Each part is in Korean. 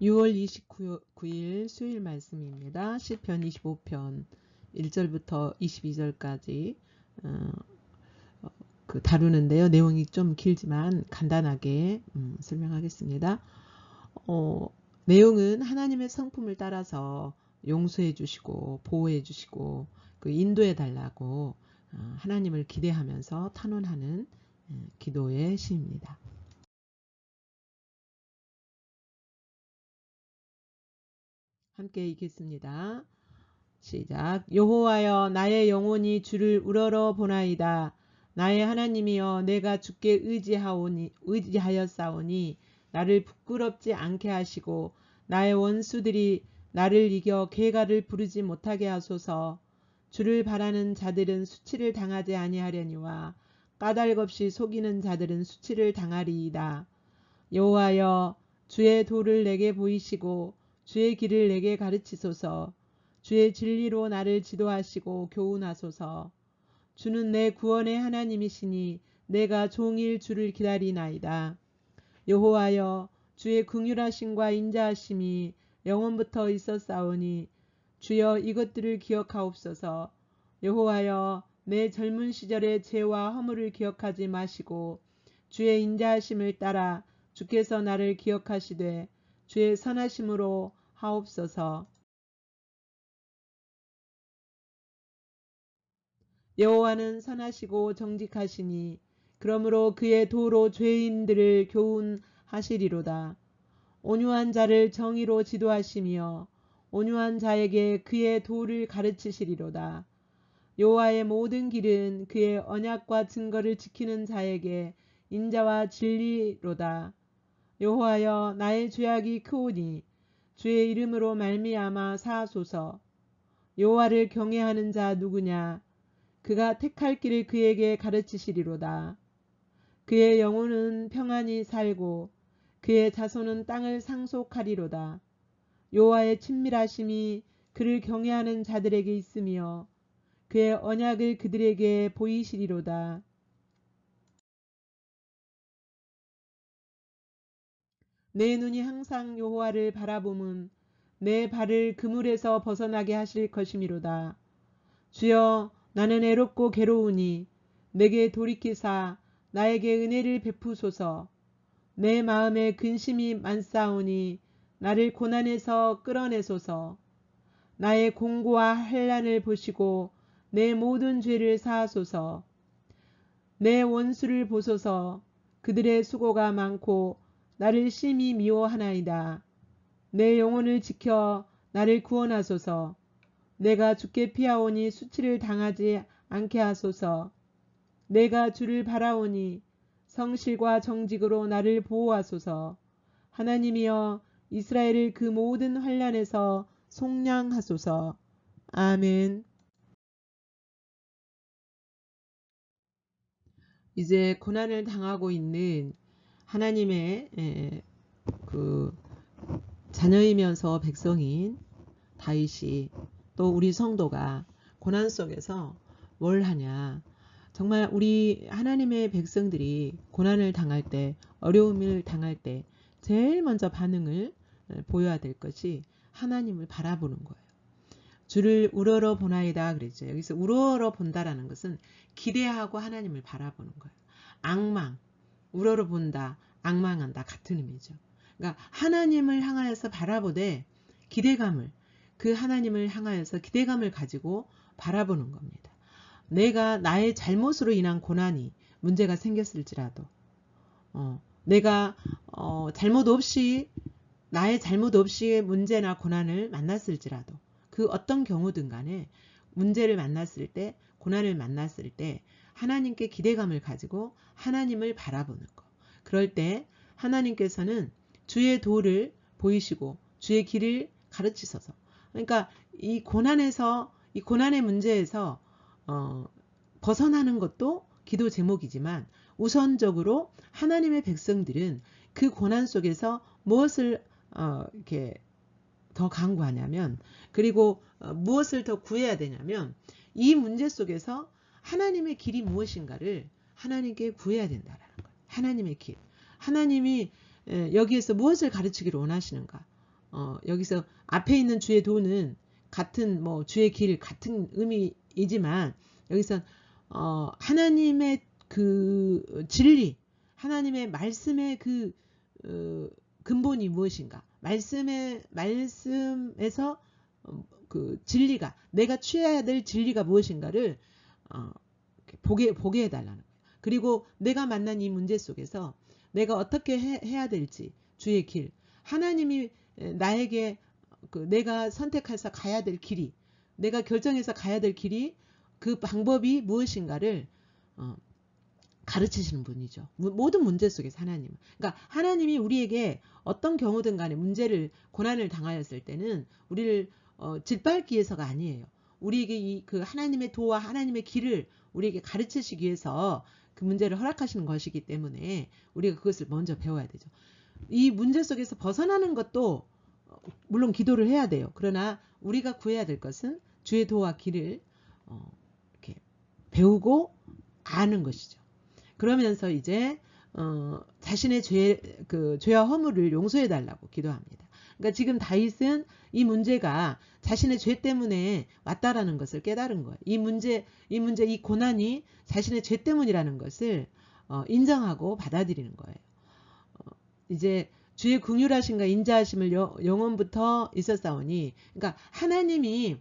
6월 29일 수요일 말씀입니다. 시편 25편 1절부터 22절까지 어, 어, 그 다루는데요. 내용이 좀 길지만 간단하게 음, 설명하겠습니다. 어, 내용은 하나님의 성품을 따라서 용서해 주시고 보호해 주시고 그 인도해 달라고 어, 하나님을 기대하면서 탄원하는 예, 기도의 시입니다. 함께 읽겠습니다. 시작. 여호와여 나의 영혼이 주를 우러러 보나이다. 나의 하나님이여 내가 주께 의지하오니 의지하였사오니 나를 부끄럽지 않게 하시고 나의 원수들이 나를 이겨 개가를 부르지 못하게 하소서. 주를 바라는 자들은 수치를 당하지 아니하려니와 까닭없이 속이는 자들은 수치를 당하리이다. 여호와여 주의 도를 내게 보이시고 주의 길을 내게 가르치소서. 주의 진리로 나를 지도하시고 교훈하소서. 주는 내 구원의 하나님이시니 내가 종일 주를 기다리나이다. 여호와여 주의 긍휼하심과 인자하심이 영원부터 있었사오니 주여 이것들을 기억하옵소서. 여호와여 내 젊은 시절의 죄와 허물을 기억하지 마시고 주의 인자하심을 따라 주께서 나를 기억하시되 주의 선하심으로 하옵소서. 여호와는 선하시고 정직하시니 그러므로 그의 도로 죄인들을 교훈하시리로다. 온유한 자를 정의로 지도하시며 온유한 자에게 그의 도를 가르치시리로다. 여호와의 모든 길은 그의 언약과 증거를 지키는 자에게 인자와 진리로다. 여호와여 나의 죄악이 크오니 주의 이름으로 말미암아 사하소서. 여호와를 경외하는 자 누구냐? 그가 택할 길을 그에게 가르치시리로다. 그의 영혼은 평안히 살고 그의 자손은 땅을 상속하리로다. 여호와의 친밀하심이 그를 경외하는 자들에게 있으며 그의 언약을 그들에게 보이시리로다. 내 눈이 항상 여호와를 바라보면 내 발을 그물에서 벗어나게 하실 것이미로다. 주여 나는 애롭고 괴로우니 내게 돌이키사 나에게 은혜를 베푸소서. 내 마음에 근심이 많사오니 나를 고난에서 끌어내소서. 나의 공고와 한란을 보시고 내 모든 죄를 사하소서. 내 원수를 보소서. 그들의 수고가 많고 나를 심히 미워하나이다. 내 영혼을 지켜 나를 구원하소서. 내가 주께 피하오니 수치를 당하지 않게 하소서. 내가 주를 바라오니 성실과 정직으로 나를 보호하소서. 하나님이여 이스라엘을 그 모든 환란에서 속량하소서. 아멘. 이제 고난을 당하고 있는 하나님의 그 자녀이면서 백성인 다윗이 또 우리 성도가 고난 속에서 뭘 하냐. 정말 우리 하나님의 백성들이 고난을 당할 때, 어려움을 당할 때 제일 먼저 반응을 보여야 될 것이 하나님을 바라보는 거예요. 주를 우러러 보나이다 그랬죠. 여기서 우러러 본다라는 것은 기대하고 하나님을 바라보는 거예요. 악망, 우러러 본다, 악망한다 같은 의미죠. 그러니까 하나님을 향하여서 바라보되 기대감을 그 하나님을 향하여서 기대감을 가지고 바라보는 겁니다. 내가 나의 잘못으로 인한 고난이 문제가 생겼을지라도 어, 내가 어, 잘못 없이 나의 잘못 없이 문제나 고난을 만났을지라도 그 어떤 경우든 간에 문제를 만났을 때 고난을 만났을 때 하나님께 기대감을 가지고 하나님을 바라보는 것. 그럴 때 하나님께서는 주의 도를 보이시고 주의 길을 가르치소서. 그러니까 이 고난에서 이 고난의 문제에서 어, 벗어나는 것도 기도 제목이지만 우선적으로 하나님의 백성들은 그 고난 속에서 무엇을 어, 이렇게 더 강구하냐면 그리고 어, 무엇을 더 구해야 되냐면 이 문제 속에서 하나님의 길이 무엇인가를 하나님께 구해야 된다라는 거예요. 하나님의 길. 하나님이 여기에서 무엇을 가르치기를 원하시는가? 어, 여기서 앞에 있는 주의 도는 같은 뭐 주의 길 같은 의미이지만 여기서 어, 하나님의 그 진리, 하나님의 말씀의 그 어, 근본이 무엇인가? 말씀의 말씀에서 어, 그 진리가 내가 취해야 될 진리가 무엇인가를 어, 보게 보게 해달라는 거예요. 그리고 내가 만난 이 문제 속에서 내가 어떻게 해, 해야 될지 주의 길, 하나님이 나에게 그 내가 선택해서 가야 될 길이, 내가 결정해서 가야 될 길이 그 방법이 무엇인가를 어, 가르치시는 분이죠. 모든 문제 속에서 하나님. 그러니까 하나님이 우리에게 어떤 경우든 간에 문제를 고난을 당하였을 때는 우리를 어, 짓밟기 위해서가 아니에요. 우리에게 이 그 하나님의 도와 하나님의 길을 우리에게 가르치시기 위해서 그 문제를 허락하시는 것이기 때문에 우리가 그것을 먼저 배워야 되죠. 이 문제 속에서 벗어나는 것도 어, 물론 기도를 해야 돼요. 그러나 우리가 구해야 될 것은 주의 도와 길을 어, 이렇게 배우고 아는 것이죠. 그러면서 이제 어, 자신의 죄, 그 죄와 허물을 용서해 달라고 기도합니다. 그러니까 지금 다윗은 이 문제가 자신의 죄 때문에 왔다라는 것을 깨달은 거예요. 이 문제, 이 문제, 이 고난이 자신의 죄 때문이라는 것을 어, 인정하고 받아들이는 거예요. 어, 이제 주의 궁율하신가 인자하심을 영원부터 있었사오니, 그러니까 하나님이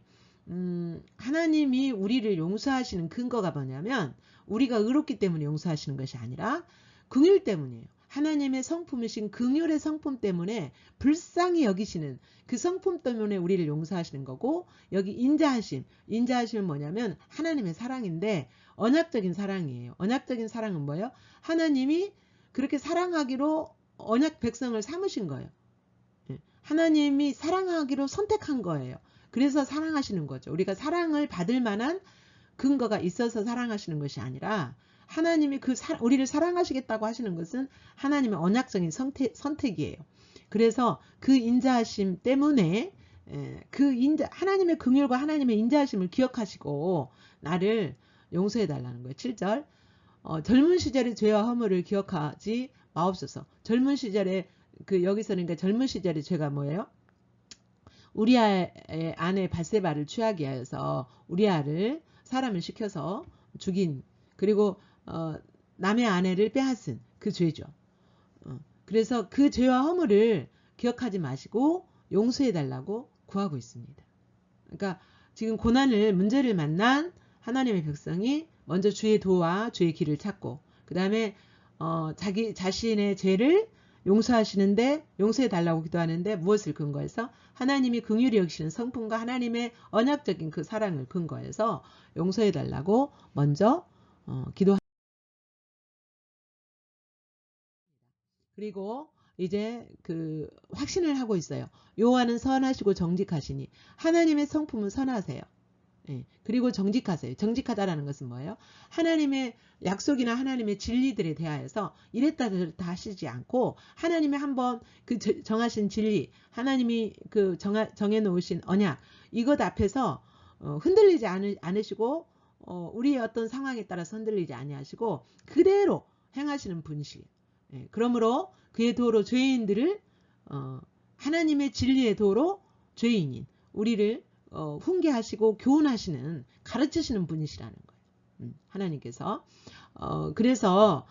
음, 하나님이 우리를 용서하시는 근거가 뭐냐면 우리가 의롭기 때문에 용서하시는 것이 아니라 긍휼 때문이에요. 하나님의 성품이신 긍휼의 성품 때문에 불쌍히 여기시는 그 성품 때문에 우리를 용서하시는 거고 여기 인자하심, 인자하심은 뭐냐면 하나님의 사랑인데 언약적인 사랑이에요. 언약적인 사랑은 뭐예요? 하나님이 그렇게 사랑하기로 언약 백성을 삼으신 거예요. 예. 하나님이 사랑하기로 선택한 거예요. 그래서 사랑하시는 거죠. 우리가 사랑을 받을 만한 근거가 있어서 사랑하시는 것이 아니라 하나님이 그 사, 우리를 사랑하시겠다고 하시는 것은 하나님의 언약적인 선택, 선택이에요. 그래서 그 인자하심 때문에 에, 그 인자 하나님의 긍휼과 하나님의 인자하심을 기억하시고 나를 용서해 달라는 거예요. 7절 어, 젊은 시절의 죄와 허물을 기억하지 마옵소서. 젊은 시절에 그 여기서는 그러니까 젊은 시절의 죄가 뭐예요? 우리아의 아내 바세바를 취하게 하여서 우리아를 사람을 시켜서 죽인 그리고 어, 남의 아내를 빼앗은 그 죄죠. 어, 그래서 그 죄와 허물을 기억하지 마시고 용서해 달라고 구하고 있습니다. 그러니까 지금 고난을 문제를 만난 하나님의 백성이 먼저 주의 도와 주의 길을 찾고 그 다음에 어, 자기 자신의 죄를 용서하시는데 용서해 달라고 기도하는데 무엇을 근거해서 하나님이 긍휼히 여기시는 성품과 하나님의 언약적인 그 사랑을 근거해서 용서해 달라고 먼저 어, 기도. 그리고 이제 그 확신을 하고 있어요. 요한은 선하시고 정직하시니 하나님의 성품은 선하세요. 예, 그리고 정직하세요. 정직하다라는 것은 뭐예요? 하나님의 약속이나 하나님의 진리들에 대하여서 이랬다 저랬다 하시지 않고 하나님의 한번 그 정하신 진리, 하나님이 그 정하, 정해놓으신 언약 이것 앞에서 어, 흔들리지 않으, 않으시고 어, 우리의 어떤 상황에 따라서 흔들리지 아니하시고 그대로 행하시는 분이시. 예, 그러므로 그의 도로 죄인들을 어, 하나님의 진리의 도로 죄인인 우리를 어, 훈계하시고 교훈하시는 가르치시는 분이시라는 거예요. 음, 하나님께서 어, 그래서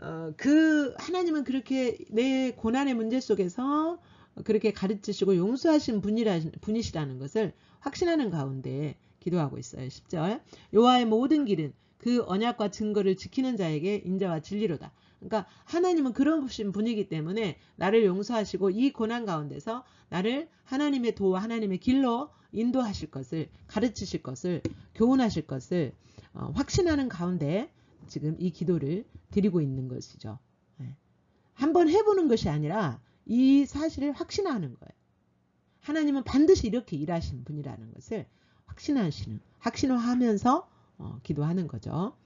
어, 그 하나님은 그렇게 내 고난의 문제 속에서 그렇게 가르치시고 용서하신 분이라, 분이시라는 것을 확신하는 가운데 기도하고 있어요. 10절 여호와의 모든 길은 그 언약과 증거를 지키는 자에게 인자와 진리로다. 그러니까 하나님은 그런 분이기 때문에 나를 용서하시고 이 고난 가운데서 나를 하나님의 도와 하나님의 길로 인도하실 것을 가르치실 것을 교훈하실 것을 어, 확신하는 가운데 지금 이 기도를 드리고 있는 것이죠. 네. 한번 해보는 것이 아니라 이 사실을 확신하는 거예요. 하나님은 반드시 이렇게 일하신 분이라는 것을 확신하시는 확신화하면서 어, 기도하는 거죠.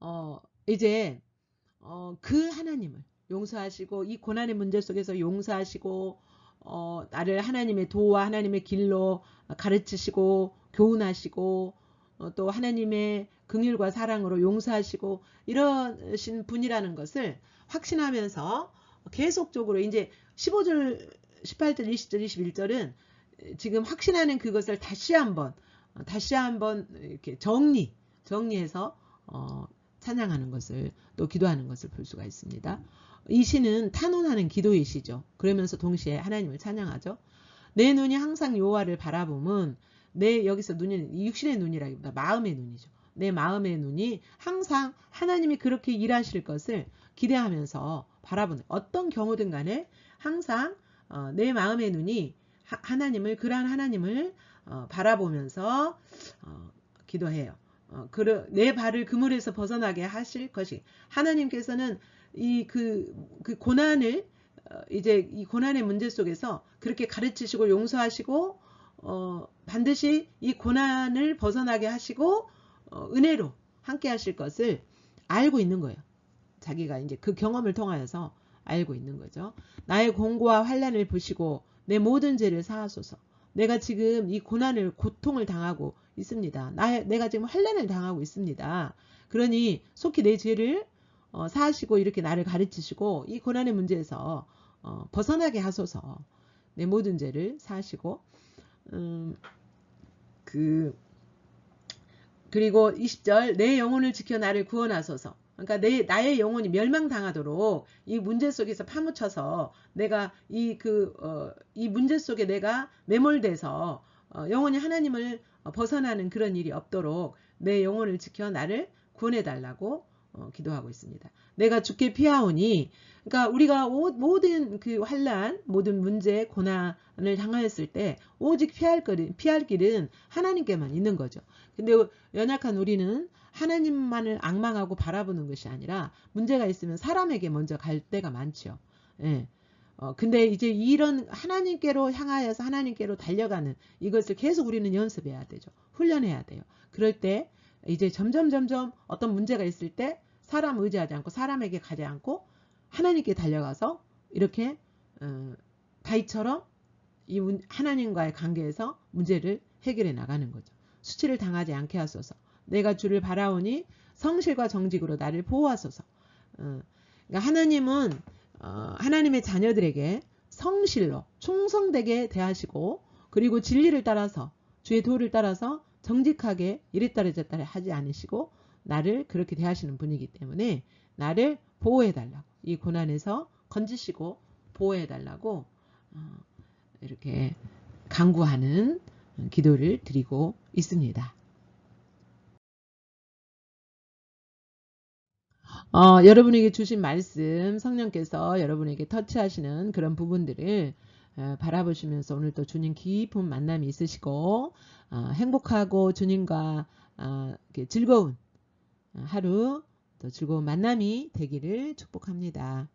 어, 이제 어, 그 하나님을 용서하시고 이 고난의 문제 속에서 용서하시고 어, 나를 하나님의 도와 하나님의 길로 가르치시고 교훈하시고 어, 또 하나님의 긍휼과 사랑으로 용서하시고 이러신 분이라는 것을 확신하면서 계속적으로 이제 15절, 18절, 20절, 21절은 지금 확신하는 그것을 다시 한번 어, 다시 한번 이렇게 정리 정리해서 어, 찬양하는 것을 또 기도하는 것을 볼 수가 있습니다. 이 시는 탄원하는 기도의 시죠. 그러면서 동시에 하나님을 찬양하죠. 내 눈이 항상 여호와를 바라보면 내 여기서 눈이 육신의 눈이라기보다 마음의 눈이죠. 내 마음의 눈이 항상 하나님이 그렇게 일하실 것을 기대하면서 바라보는 어떤 경우든 간에 항상 어, 내 마음의 눈이 하, 나님을 그러한 하나님을 어, 바라보면서 어, 기도해요. 어, 그, 내 발을 그물에서 벗어나게 하실 것이 하나님께서는 이그 그 고난을 어, 이제 이 고난의 문제 속에서 그렇게 가르치시고 용서하시고 어, 반드시 이 고난을 벗어나게 하시고 어, 은혜로 함께 하실 것을 알고 있는 거예요. 자기가 이제 그 경험을 통하여서 알고 있는 거죠. 나의 공고와 환란을 보시고 내 모든 죄를 사하소서. 내가 지금 이 고난을 고통을 당하고 있습니다. 나, 내가 지금 환란을 당하고 있습니다. 그러니 속히 내 죄를 어, 사하시고 이렇게 나를 가르치시고 이 고난의 문제에서 어, 벗어나게 하소서. 내 모든 죄를 사하시고 음, 그 그리고 20절 내 영혼을 지켜 나를 구원하소서. 그러니까 내 나의 영혼이 멸망당하도록 이 문제 속에서 파묻혀서 내가 이 그이 어, 문제 속에 내가 매몰돼서 어, 영원히 하나님을 벗어나는 그런 일이 없도록 내 영혼을 지켜 나를 구원해 달라고 어, 기도하고 있습니다. 내가 죽게 피하오니 그러니까 우리가 오, 모든 그 환란, 모든 문제, 고난을 당하였을 때 오직 피할 길은 피할 길은 하나님께만 있는 거죠. 근데 연약한 우리는 하나님만을 악망하고 바라보는 것이 아니라 문제가 있으면 사람에게 먼저 갈 때가 많죠. 예. 어, 근데 이제 이런 하나님께로 향하여서 하나님께로 달려가는 이것을 계속 우리는 연습해야 되죠. 훈련해야 돼요. 그럴 때 이제 점점 점점 어떤 문제가 있을 때 사람 의지하지 않고 사람에게 가지 않고 하나님께 달려가서 이렇게 어, 다이처럼 이 하나님과의 관계에서 문제를 해결해 나가는 거죠. 수치를 당하지 않게 하소서. 내가 주를 바라오니 성실과 정직으로 나를 보호하소서. 어, 그러니까 하나님은 어, 하나님의 자녀들에게 성실로 충성되게 대하시고 그리고 진리를 따라서 주의 도를 따라서 정직하게 이랬다래 저랬다래 하지 않으시고 나를 그렇게 대하시는 분이기 때문에 나를 보호해 달라고 이 고난에서 건지시고 보호해 달라고 어, 이렇게 강구하는 기도를 드리고 있습니다. 어, 여러분에게 주신 말씀 성령께서 여러분에게 터치하시는 그런 부분들을 어, 바라보시면서 오늘 또 주님 깊은 만남이 있으시고 어, 행복하고 주님과 어, 즐거운 하루 또 즐거운 만남이 되기를 축복합니다.